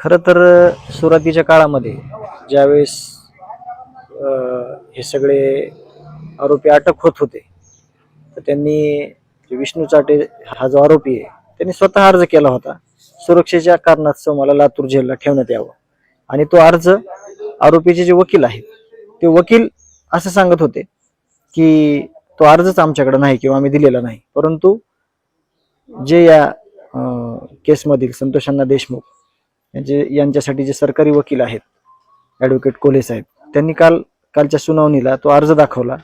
खरं तर सुरुवातीच्या काळामध्ये ज्यावेळेस हे सगळे आरोपी अटक होत होते तर त्यांनी विष्णू चाटे हा जो आरोपी आहे त्यांनी स्वतः अर्ज केला होता. सुरक्षेच्या कारणास्तव मला लातूर जेलला ठेवण्यात यावं. आणि तो अर्ज आरोपीचे जे वकील आहेत ते वकील असं सांगत होते की तो अर्जच आमच्याकडे नाही किंवा आम्ही दिलेला नाही. परंतु जे या केसमधील संतोषांना देशमुख यांचे यांच्यासाठी जे सरकारी वकील आहेत ॲडव्होकेट कोल्हे साहेब त्यांनी काल कालच्या सुनावणीला तो अर्ज दाखवला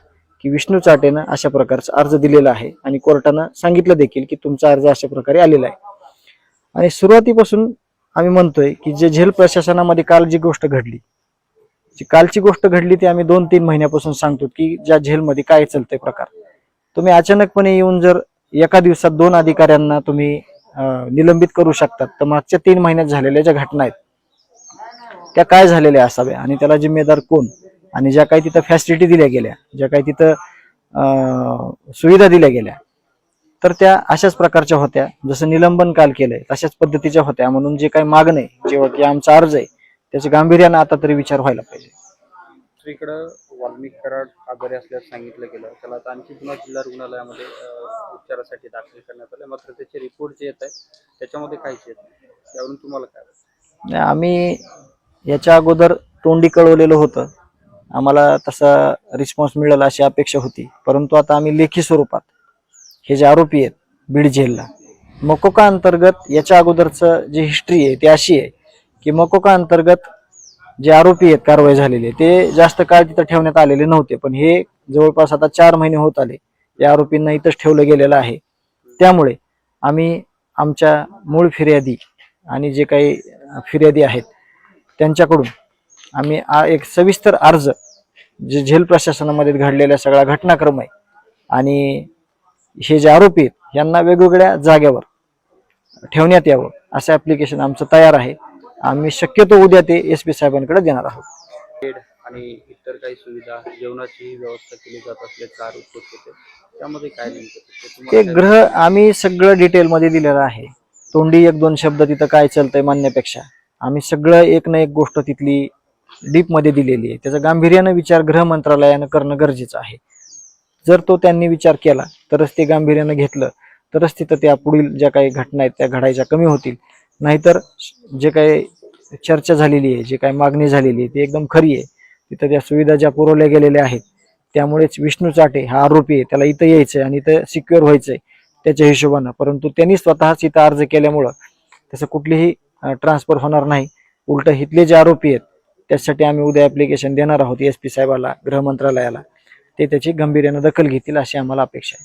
की विष्णू चाटेनं अशा प्रकारचा अर्ज दिलेला आहे आणि कोर्टानं सांगितलं देखील की तुमचा अर्ज अशा प्रकारे आलेला आहे. आणि सुरुवातीपासून आम्ही म्हणतोय की जे झेल प्रशासनामध्ये काल जी गोष्ट घडली जी कालची गोष्ट घडली ती आम्ही दोन तीन महिन्यापासून सांगतो की ज्या झेलमध्ये काय चालतंय प्रकार. तुम्ही अचानकपणे येऊन जर एका दिवसात दोन अधिकाऱ्यांना तुम्ही निलंबित करू शकतात. तर मागच्या तीन महिन्यात झालेल्या ज्या घटना आहेत त्या काय झालेल्या असाव्या? आणि त्याला जिम्मेदार कोण? आणि ज्या काही तिथं फॅसिलिटी दिल्या गेल्या ज्या काही तिथं सुविधा दिल्या गेल्या तर त्या अशाच प्रकारच्या होत्या. जसं निलंबन काल केलंय तशाच पद्धतीच्या होत्या. म्हणून जे काही मागणं आहे जेव्हा की आमचा अर्ज आहे त्याच्या गांभीर्यानं आता तरी विचार व्हायला पाहिजे. दुसरीकडं वाल्मिक कराड आजारी असल्याचं सांगितलं गेलं. त्याला आता आणखी पुन्हा जिल्हा रुग्णालयामध्ये उपचारासाठी दाखल करण्यात आलं. मात्र त्याचे रिपोर्ट जे येत आहेत त्याच्यामध्ये काहीच येत नाही. त्यावरून तुम्हाला काय वाटतं? नाही, आम्ही याच्या अगोदर तोंडी कळवलेलं होतं. आम्हाला तसा रिस्पॉन्स मिळेल अशी अपेक्षा होती. परंतु आता आम्ही लेखी स्वरूपात हे जे आरोपी आहेत बीड जेलला मकोका अंतर्गत याच्या अगोदरचं जी हिस्ट्री आहे ती अशी आहे की मकोका अंतर्गत जे आरोपी आहेत कारवाई झालेली ते जास्त काळ तिथं ठेवण्यात आलेले नव्हते पण हे जवळपास आता चार महिने होत आले या आरोपींना इथंच ठेवलं गेलेलं आहे. त्यामुळे आम्ही आमच्या मूळ फिर्यादी आणि जे काही फिर्यादी आहेत त्यांच्याकडून आम्ही एक सविस्तर अर्ज जे झेल प्रशासनामध्ये घडलेल्या सगळा घटनाक्रम आहे आणि हे जे आरोपी आहेत यांना वेगवेगळ्या जागेवर ठेवण्यात यावं असं ऍप्लिकेशन आमचं तयार आहे. आम्ही शक्यतो उद्या ते एस पी साहेबांकडे देणार आहोत. आणि इतर काही सुविधा जेवणाची व्यवस्था केली जात असल्याचे होत होते. त्यामध्ये काय ते ग्रह आम्ही सगळं डिटेलमध्ये दिलेलं आहे. तोंडी एक दोन शब्द तिथं काय चालतंय म्हणण्यापेक्षा आम्ही सगळं एक ना एक गोष्ट तिथली डीपमध्ये दिलेली आहे. त्याचा गांभीर्यानं विचार गृह मंत्रालयानं करणं गरजेचं आहे. जर तो त्यांनी विचार केला तरच ते गांभीर्यानं घेतलं तरच तिथं त्या पुढील ज्या काही घटना आहेत त्या घडायच्या कमी होतील. नाहीतर जे काही चर्चा झालेली आहे जे काही मागणी झालेली आहे ती एकदम खरी आहे. तिथं त्या सुविधा ज्या पुरवल्या गेलेल्या आहेत त्यामुळेच विष्णू चाटे हा आरोपी आहे. त्याला इथं यायचंय आणि इथं सिक्युअर व्हायचंय त्याच्या हिशोबानं. परंतु त्यांनी स्वतःच इथं अर्ज केल्यामुळं त्याचं कुठलीही ट्रान्सफर होणार नाही. उलट इथले जे आरोपी आहेत त्यासाठी आम्ही उद्या ऍप्लिकेशन देणार आहोत एस पी साहेबाला गृहमंत्रालयाला ते त्याची गंभीर्यानं दखल घेतील अशी आम्हाला अपेक्षा आहे.